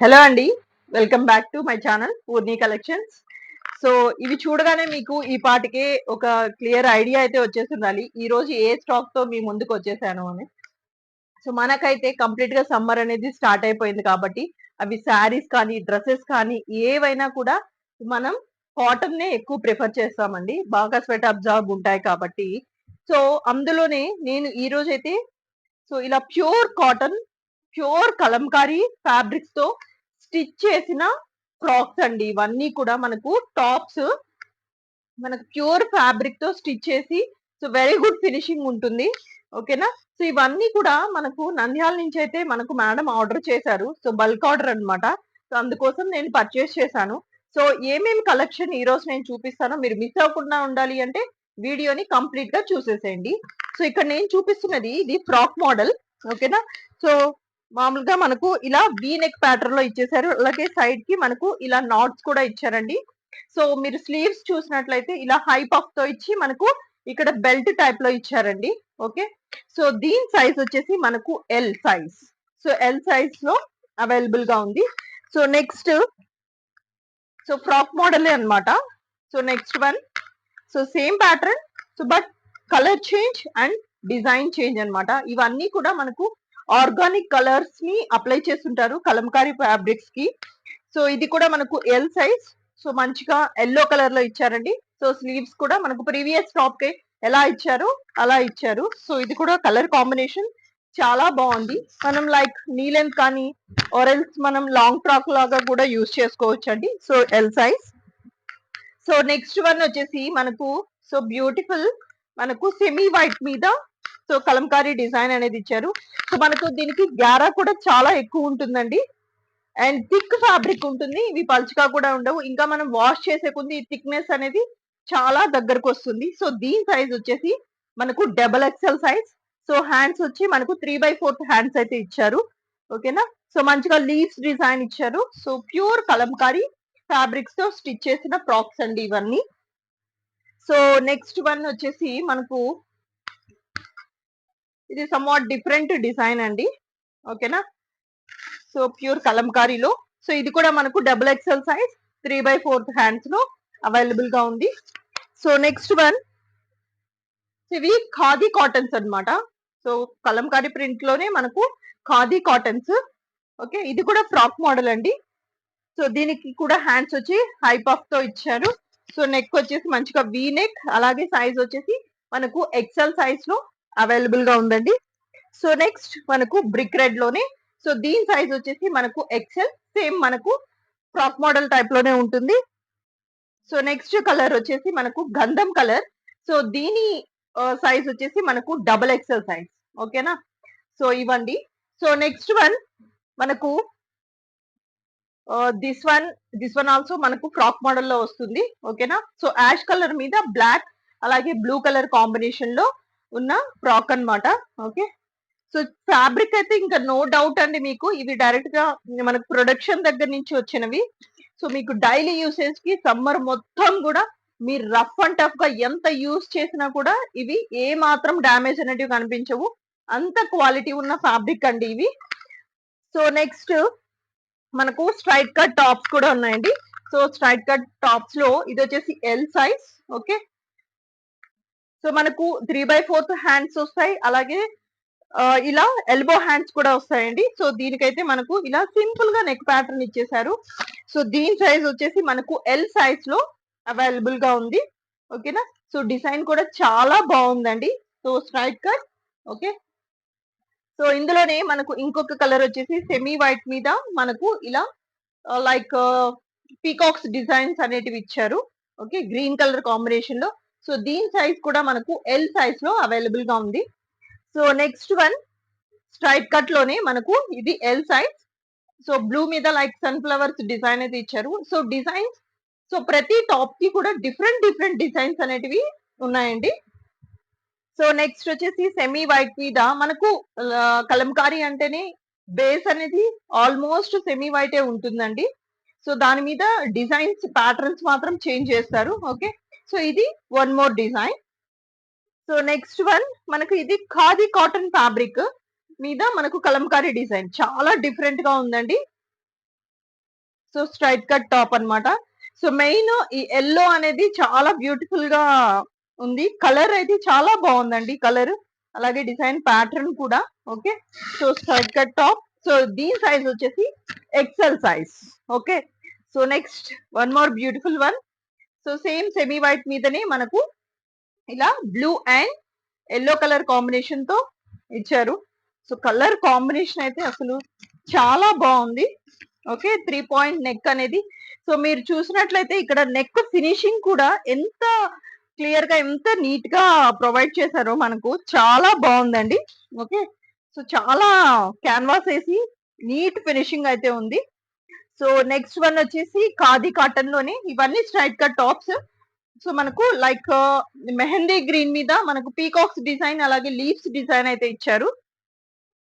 Hello అండి. Welcome back to my channel Poorni collections so ఇవి చూడగానే మీకు ఈ పాటికే ఒక క్లియర్ ఐడియా అయితే వచ్చేసి ఉండాలి ఈ రోజు ఏ స్టాక్తో మీ ముందుకు వచ్చేసాను అని. సో మనకైతే కంప్లీట్గా సమ్మర్ అనేది స్టార్ట్ అయిపోయింది కాబట్టి అవి శారీస్ కానీ డ్రెస్సెస్ కానీ ఏవైనా కూడా మనం కాటన్ నే ఎక్కువ ప్రిఫర్ చేస్తామండి. బాగా స్వెట్ అబ్జార్బ్ ఉంటాయి కాబట్టి. సో అందులోనే నేను ఈ రోజైతే సో ఇలా ప్యూర్ కాటన్ ప్యూర్ కలంకారీ ఫ్యాబ్రిక్స్తో స్టిచ్ చేసిన ఫ్రాక్స్ అండి. ఇవన్నీ కూడా మనకు టాప్స్ మనకు ప్యూర్ ఫ్యాబ్రిక్తో స్టిచ్ చేసి సో వెరీ గుడ్ ఫినిషింగ్ ఉంటుంది. ఓకేనా? సో ఇవన్నీ కూడా మనకు నంద్యాల నుంచి అయితే మనకు మేడం ఆర్డర్ చేశారు. సో బల్క్ ఆర్డర్ అన్నమాట. సో అందుకోసం నేను పర్చేస్ చేశాను. సో ఏమేమి కలెక్షన్ ఈ రోజు నేను చూపిస్తానో మీరు మిస్ అవ్వకుండా ఉండాలి అంటే వీడియోని కంప్లీట్గా చూసేసేయండి. సో ఇక్కడ నేను చూపిస్తున్నది ఇది ఫ్రాక్ మోడల్. ఓకేనా? సో మామూలుగా మనకు ఇలా వీ నెక్ ప్యాటర్న్లో ఇచ్చేసారు. అలాగే సైడ్కి మనకు ఇలా నాట్స్ కూడా ఇచ్చారండి. సో మీరు స్లీవ్స్ చూసినట్లయితే ఇలా హై పఫ్తో ఇచ్చి మనకు ఇక్కడ బెల్ట్ టైప్లో ఇచ్చారండి. ఓకే సో దీని సైజ్ వచ్చేసి మనకు ఎల్ సైజ్ సో ఎల్ సైజ్లో అవైలబుల్గా ఉంది. సో నెక్స్ట్ సో ఫ్రాక్ మోడలే అనమాట so next one so same pattern so but colour change and design change అనమాట ఇవన్నీ కూడా మనకు ఆర్గానిక్ కలర్స్ని అప్లై చేస్తుంటారు కలంకారీ ఫ్యాబ్రిక్స్కి. సో ఇది కూడా మనకు ఎల్ సైజ్ సో మంచిగా ఎల్లో కలర్లో ఇచ్చారండి. సో స్లీవ్స్ కూడా మనకు ప్రీవియస్ టాప్కి ఎలా ఇచ్చారు అలా ఇచ్చారు. సో ఇది కూడా కలర్ కాంబినేషన్ చాలా బాగుంది. మనం లైక్ నీలెంత్ కానీ ఆరెల్స్ మనం లాంగ్ ఫ్రాక్ లాగా కూడా యూజ్ చేసుకోవచ్చు అండి so L size so next one వచ్చేసి మనకు సో బ్యూటిఫుల్ మనకు సెమీ వైట్ మీద సో కలంకారీ డిజైన్ అనేది ఇచ్చారు. సో మనకు దీనికి గ్యారా కూడా చాలా ఎక్కువ ఉంటుందండి. అండ్ థిక్ ఫ్యాబ్రిక్ ఉంటుంది. ఇవి పలుచగా కూడా ఉండవు. ఇంకా మనం వాష్ చేసే కొద్ది థిక్నెస్ అనేది చాలా దగ్గరకు వస్తుంది. సో దీని సైజ్ వచ్చేసి మనకు double XL size. So hands వచ్చి మనకు త్రీ బై ఫోర్త్ హ్యాండ్స్ అయితే ఇచ్చారు. ఓకేనా? సో మంచిగా లీవ్స్ డిజైన్ ఇచ్చారు. సో ప్యూర్ కలంకారీ ఫ్యాబ్రిక్స్తో స్టిచ్ చేసిన ఫ్రాక్స్ అండి ఇవన్నీ. సో నెక్స్ట్ వన్ వచ్చేసి మనకు ఇది సమ్వాట్ డిఫరెంట్ డిజైన్ అండి. ఓకేనా సో ప్యూర్ కలంకారీలో సో ఇది కూడా మనకు double XL size three by fourth హ్యాండ్స్లో అవైలబుల్గా ఉంది. సో నెక్స్ట్ వన్ ఇవి ఖాదీ కాటన్స్ అనమాట సో కలంకారీ ప్రింట్లోనే మనకు ఖాదీ కాటన్స్ ఓకే ఇది కూడా ఫ్రాక్ మోడల్ అండి. సో దీనికి కూడా హ్యాండ్స్ వచ్చి హై పఫ్తో ఇచ్చారు. సో నెక్ వచ్చేసి మంచిగా వీ నెక్ అలాగే సైజ్ వచ్చేసి మనకు ఎక్సెల్ సైజ్లో అవైలబుల్గా ఉందండి. సో నెక్స్ట్ మనకు బ్రిక్ రెడ్లోనే సో దీని సైజ్ వచ్చేసి మనకు ఎక్సెల్ సేమ్ మనకు ఫ్రాక్ మోడల్ టైప్లోనే ఉంటుంది. సో నెక్స్ట్ కలర్ వచ్చేసి మనకు గంధం కలర్ సో దీని సైజ్ వచ్చేసి మనకు డబల్ ఎక్సెల్ సైజ్ ఓకేనా సో ఇవ్వండి. సో నెక్స్ట్ వన్ మనకు this one this one also మనకు ఫ్రాక్ మోడల్లో వస్తుంది. ఓకేనా సో యాష్ కలర్ మీద బ్లాక్ అలాగే బ్లూ కలర్ కాంబినేషన్లో ఉన్న ఫ్రాక్ అన్నమాట. ఓకే? సో ఫ్యాబ్రిక్ అయితే ఇంకా నో డౌట్ అండి మీకు. ఇవి డైరెక్ట్గా మనకు ప్రొడక్షన్ దగ్గర నుంచి వచ్చినవి. సో మీకు డైలీ యూసేజ్కి సమ్మర్ మొత్తం కూడా మీరు రఫ్ అండ్ టఫ్గా ఎంత యూస్ చేసినా కూడా ఇవి ఏ మాత్రం డ్యామేజ్ అనేటివి కనిపించవు. అంత క్వాలిటీ ఉన్న ఫ్యాబ్రిక్ అండి ఇవి. సో నెక్స్ట్ మనకు స్ట్రైట్ కట్ టాప్స్ కూడా ఉన్నాయండి. సో స్ట్రైట్ కట్ టాప్స్లో ఇది వచ్చేసి ఎల్ సైజ్ ఓకే? సో మనకు త్రీ బై ఫోర్త్ హ్యాండ్స్ వస్తాయి. అలాగే ఇలా ఎల్బో హ్యాండ్స్ కూడా వస్తాయండి. సో దీనికైతే మనకు ఇలా సింపుల్గా నెక్ ప్యాటర్న్ ఇచ్చేసారు సో దీని సైజ్ వచ్చేసి మనకు ఎల్ సైజ్లో అవైలబుల్గా ఉంది. ఓకేనా సో డిజైన్ కూడా చాలా బాగుందండి. So straight cut okay so ఇందులోనే మనకు ఇంకొక కలర్ వచ్చేసి సెమీ వైట్ మీద మనకు ఇలా లైక్ పీకాక్స్ డిజైన్స్ అనేటివి ఇచ్చారు. ఓకే గ్రీన్ కలర్ కాంబినేషన్లో. సో దీని సైజ్ కూడా మనకు ఎల్ సైజ్లో అవైలబుల్గా ఉంది. సో నెక్స్ట్ వన్ స్ట్రైప్ కట్లోనే మనకు ఇది ఎల్ సైజ్ సో బ్లూ మీద లైక్ సన్ ఫ్లవర్స్ డిజైన్ అయితే ఇచ్చారు. సో డిజైన్స్ సో ప్రతి టాప్కి కూడా డిఫరెంట్ డిఫరెంట్ డిజైన్స్ అనేటివి ఉన్నాయండి. సో నెక్స్ట్ వచ్చేసి సెమీ వైట్ మీద మనకు కలంకారీ అంటేనే బేస్ అనేది ఆల్మోస్ట్ సెమీ వైటే ఉంటుందండి. సో దాని మీద డిజైన్స్ ప్యాటర్న్స్ మాత్రం చేంజ్ చేస్తారు. ఓకే సో ఇది one more design so next one మనకు ఇది ఖాదీ కాటన్ ఫ్యాబ్రిక్ మీద మనకు కలంకారీ డిజైన్ చాలా డిఫరెంట్గా ఉందండి. సో స్ట్రైట్ కట్ టాప్ అన్నమాట. సో మెయిన్ ఈ ఎల్లో అనేది చాలా బ్యూటిఫుల్గా ఉంది. కలర్ అయితే చాలా బాగుందండి కలర్ అలాగే డిజైన్ ప్యాటర్న్ కూడా okay so straight cut top so దీని సైజ్ వచ్చేసి XL size okay so next one more beautiful one so same semi white మీదనే మనకు ఇలా బ్లూ అండ్ ఎల్లో కలర్ కాంబినేషన్తో ఇచ్చారు. సో కలర్ కాంబినేషన్ అయితే అసలు చాలా బాగుంది. ఓకే త్రీ పాయింట్ నెక్ అనేది. సో మీరు చూసినట్లయితే ఇక్కడ నెక్ ఫినిషింగ్ కూడా ఎంత క్లియర్గా ఎంత నీట్గా ప్రొవైడ్ చేశారో మనకు చాలా బాగుందండి. ఓకే సో చాలా క్యాన్వాస్ వేసి నీట్ ఫినిషింగ్ అయితే ఉంది. సో నెక్స్ట్ వన్ వచ్చేసి ఖాదీ కాటన్లోనే ఇవన్నీ స్ట్రైట్ కట్ టాప్స్ సో మనకు లైక్ uh, మెహందీ గ్రీన్ మీద మనకు పీకాక్స్ డిజైన్ అలాగే లీవ్స్ డిజైన్ అయితే ఇచ్చారు.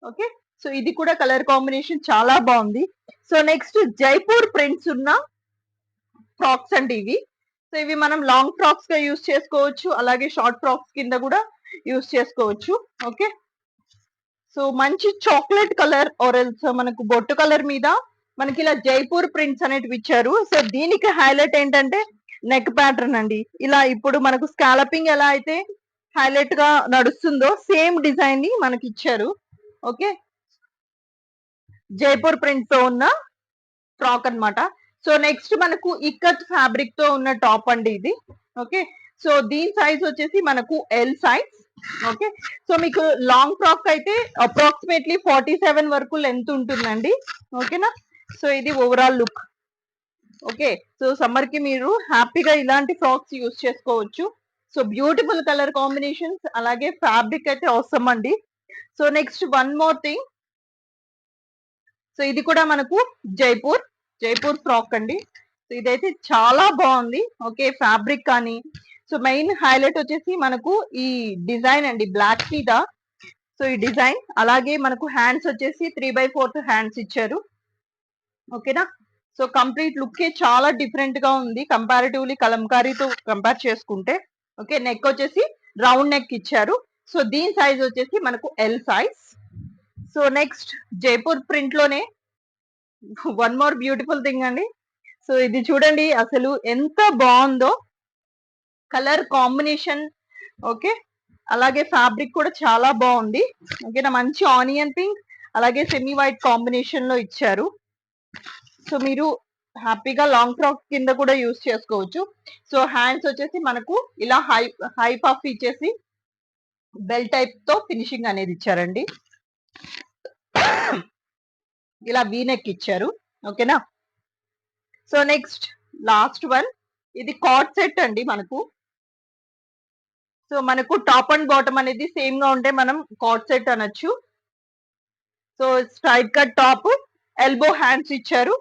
ఓకే సో ఇది కూడా కలర్ కాంబినేషన్ చాలా బాగుంది. సో నెక్స్ట్ జైపూర్ ప్రింట్స్ ఉన్న ఫ్రాక్స్ అండి ఇవి. సో ఇవి మనం లాంగ్ ఫ్రాక్స్గా యూస్ చేసుకోవచ్చు అలాగే షార్ట్ ఫ్రాక్స్ కింద కూడా యూస్ చేసుకోవచ్చు. ఓకే సో మంచి చాక్లెట్ కలర్ ఆరెల్స్ మనకు బొట్టు కలర్ మీద మనకి ఇలా జైపూర్ ప్రింట్స్ అనేటివి ఇచ్చారు. సో దీనికి హైలైట్ ఏంటంటే నెక్ ప్యాటర్న్ అండి. ఇలా ఇప్పుడు మనకు స్కాలపింగ్ ఎలా అయితే హైలైట్గా నడుస్తుందో సేమ్ డిజైన్ని మనకి ఇచ్చారు ఓకే? జైపూర్ ప్రింట్తో ఉన్న ఫ్రాక్ అన్నమాట. సో నెక్స్ట్ మనకు ఇక్కత్ ఫ్యాబ్రిక్తో ఉన్న టాప్ అండి ఇది. ఓకే? సో దీని సైజ్ వచ్చేసి మనకు ఎల్ సైజ్. ఓకే? సో మీకు లాంగ్ ఫ్రాక్ అయితే అప్రాక్సిమేట్లీ ఫార్టీ సెవెన్ వరకు లెంత్ ఉంటుందండి. ఓకేనా? సో ఇది ఓవరాల్ లుక్ ఓకే సో సమ్మర్కి మీరు హ్యాపీగా ఇలాంటి ఫ్రాక్స్ యూస్ చేసుకోవచ్చు. సో బ్యూటిఫుల్ కలర్ కాంబినేషన్స్ అలాగే ఫ్యాబ్రిక్ అయితే అవసరం అండి. So next one more thing so ఇది కూడా మనకు జైపూర్ జైపూర్ ఫ్రాక్ అండి. సో ఇదైతే చాలా బాగుంది. ఓకే ఫ్యాబ్రిక్ కానీ. సో మెయిన్ హైలైట్ వచ్చేసి మనకు ఈ డిజైన్ అండి. బ్లాక్ మీద. సో ఈ డిజైన్ అలాగే మనకు హ్యాండ్స్ వచ్చేసి త్రీ బై ఫోర్త్ హ్యాండ్స్ ఇచ్చారు. ఓకేనా సో కంప్లీట్ లుక్ చాలా డిఫరెంట్గా ఉంది. కంపారిటివ్లీ కలంకారీతో కంపేర్ చేసుకుంటే ఓకే నెక్ వచ్చేసి రౌండ్ నెక్ ఇచ్చారు. సో దీని సైజ్ వచ్చేసి మనకు L size so next Jaipur ప్రింట్లోనే one more beautiful thing అండి. సో ఇది చూడండి అసలు ఎంత బాగుందో. కలర్ కాంబినేషన్ ఓకే అలాగే ఫ్యాబ్రిక్ కూడా చాలా బాగుంది. ఓకేనా మంచి ఆనియన్ పింక్ అలాగే సెమీ వైట్ కాంబినేషన్లో ఇచ్చారు. సో మీరు హ్యాపీగా లాంగ్ ఫ్రాక్ కింద కూడా యూస్ చేసుకోవచ్చు. సో హ్యాండ్స్ వచ్చేసి మనకు ఇలా హై హై పఫ్ ఇచ్చేసి బెల్ టైప్తో ఫినిషింగ్ అనేది ఇచ్చారండి. ఇలా వీనెక్ ఇచ్చారు. ఓకేనా? So next last one. ఇది కాట్ సెట్ అండి మనకు. సో మనకు టాప్ అండ్ బాటమ్ అనేది సేమ్గా ఉంటే మనం కాట్ సెట్ అనొచ్చు. So straight cut top elbow hands ఇచ్చారు.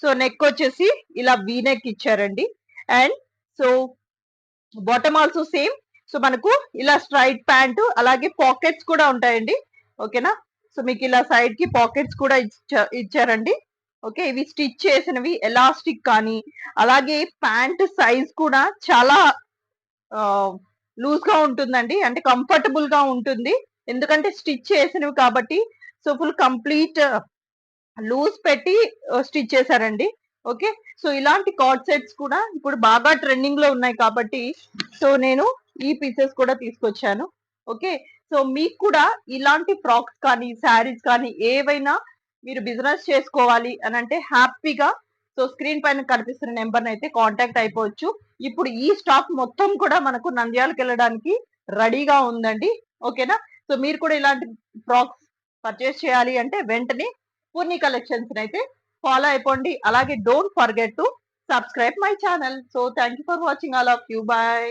సో నెక్ వచ్చేసి ఇలా వీ నెక్ ఇచ్చారండి. And so bottom also same so మనకు ఇలా స్ట్రైట్ ప్యాంట్ అలాగే పాకెట్స్ కూడా ఉంటాయండి. ఓకేనా సో మీకు ఇలా సైడ్కి పాకెట్స్ కూడా ఇచ్చారండి. ఓకే ఇవి స్టిచ్ చేసినవి ఎలాస్టిక్ కానీ అలాగే ప్యాంట్ సైజ్ కూడా చాలా లూజ్గా ఉంటుందండి. అంటే కంఫర్టబుల్గా ఉంటుంది. ఎందుకంటే స్టిచ్ చేసినవి కాబట్టి సో ఫుల్ కంప్లీట్ లూజ్ పెట్టి స్టిచ్ చేశారండి. ఓకే? సో ఇలాంటి కార్డ్ సెట్స్ కూడా ఇప్పుడు బాగా ట్రెండింగ్లో ఉన్నాయి కాబట్టి సో నేను ఈ పీసెస్ కూడా తీసుకొచ్చాను. ఓకే? సో మీకు కూడా ఇలాంటి ఫ్రాక్స్ కానీ శారీస్ కానీ ఏవైనా మీరు బిజినెస్ చేసుకోవాలి అని అంటే హ్యాపీగా సో స్క్రీన్ పైన కనిపిస్తున్న నెంబర్ అయితే కాంటాక్ట్ అయిపోవచ్చు. ఇప్పుడు ఈ స్టాక్ మొత్తం కూడా మనకు నంద్యాలకు వెళ్ళడానికి రెడీగా ఉందండి. ఓకేనా? సో మీరు కూడా ఇలాంటి ఫ్రాక్స్ పర్చేస్ చేయాలి అంటే వెంటనే పూర్ణి కలెక్షన్స్ అయితే ఫాలో అయిపోండి. అలాగే don't forget to subscribe my channel so thank you for watching all of you bye